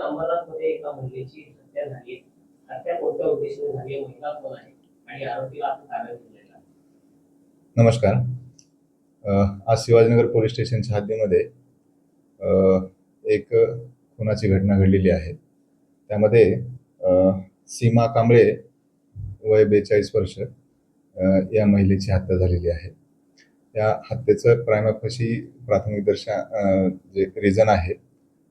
महाराष्ट्राच्या अंबरनाथमध्ये एका महिलेची हत्या झाली हत्या कोणत्या उद्देशाने झाली महिला कोण आहे? आणि आरोपीला आपण ताब्यात घेतलेला नमस्कार. आज शिवाजीनगर पोलीस स्टेशनच्या हद्दीमध्ये एक खुनाची घटना घडलेली आहे. त्यामध्ये सीमा कांबळे वय बेचाळीस वर्ष या महिलेची हत्या झालेली आहे. या हत्येचं प्रायमाफशी प्राथमिक दर्शा जे रिझन आहे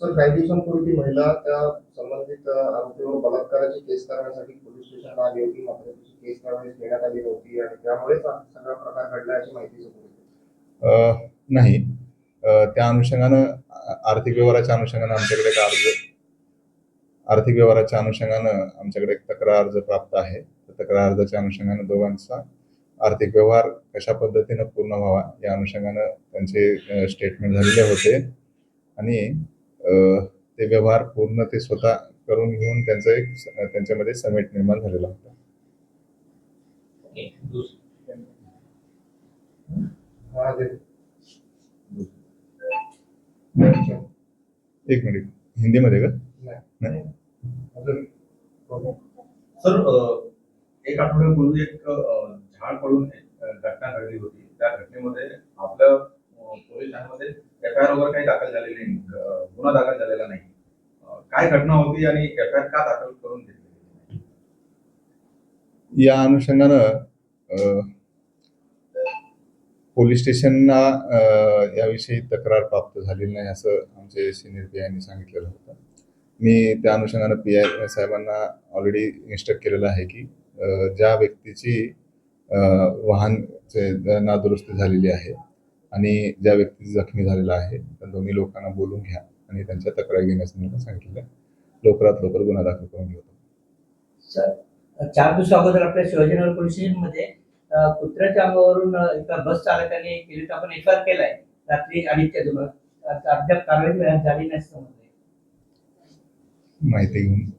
सर काही दिवसांपूर्वी महिला त्या संबंधित आरोपीवर बलात्काराची केस करण्यासाठी पोलीस स्टेशनला आली होती. मात्र तिची केस कारवाई घेण्यात आली नव्हती आणि त्यामुळेच सगळा प्रकार घडला अशी माहिती समोर नाही. त्या अनुषंगानं आर्थिक व्यवहाराच्या अनुषंगानं आमच्याकडे एक अर्ज आर्थिक व्यवहाराच्या अनुषंगानं आमच्याकडे एक तक्रार अर्ज प्राप्त आहे. तर तक्रार अर्जाच्या अनुषंगानं दोघांचा आर्थिक व्यवहार कशा पद्धतीनं पूर्ण व्हावा या अनुषंगानं त्यांचे स्टेटमेंट झालेले होते. आणि ते व्यवहार पूर्ण ते स्वतः करून घेऊन त्यांचं एक त्यांच्यामध्ये समेट निर्माण झालेला होता. हा एक मिनिट. हिंदीमध्ये का? नाही. सर एक आठवड्यापूर्वी एक झाड पडून घटना घडली होती. त्या घटनेमध्ये आपल्या अ, पोलीस ठाण्यामध्ये एफ आय आर वगैरे काही दाखल झालेली नाही. गुन्हा दाखल झालेला नाही. काय घटना होती आणि एफ आय आर का दाखल करून घेतली या अनुषंगानं पोलीस स्टेशनला याविषयी तक्रार प्राप्त झालेली नाही असं आमचे सिनियर पी आयनी सांगितलेलं होतं. मी त्या अनुषंगानं पी आय साहेबांना ऑलरेडी इन्स्ट्रक्ट केलेलं आहे की ज्या व्यक्तीची वाहनचे वाहन नादुरुस्ती झालेली आहे आणि ज्या व्यक्ती जखमी झालेला आहे त्या दोन्ही लोकांना बोलून घ्या. आणि त्यांच्या तक्रारी घेण्यासंदर्भात सांगितलेलं आहे. लवकरात लवकर गुन्हा दाखल करून सर चार दिवस अगोदर आपल्या शिवाजीनगर पोलीस स्टेशनमध्ये कुत्र्याच्या अंगावरून एका बस चालकाने केली आपण एफ आर केलाय रात्री अडीचच्या आता अद्याप कारवाई झाली नाही. माहिती घेऊन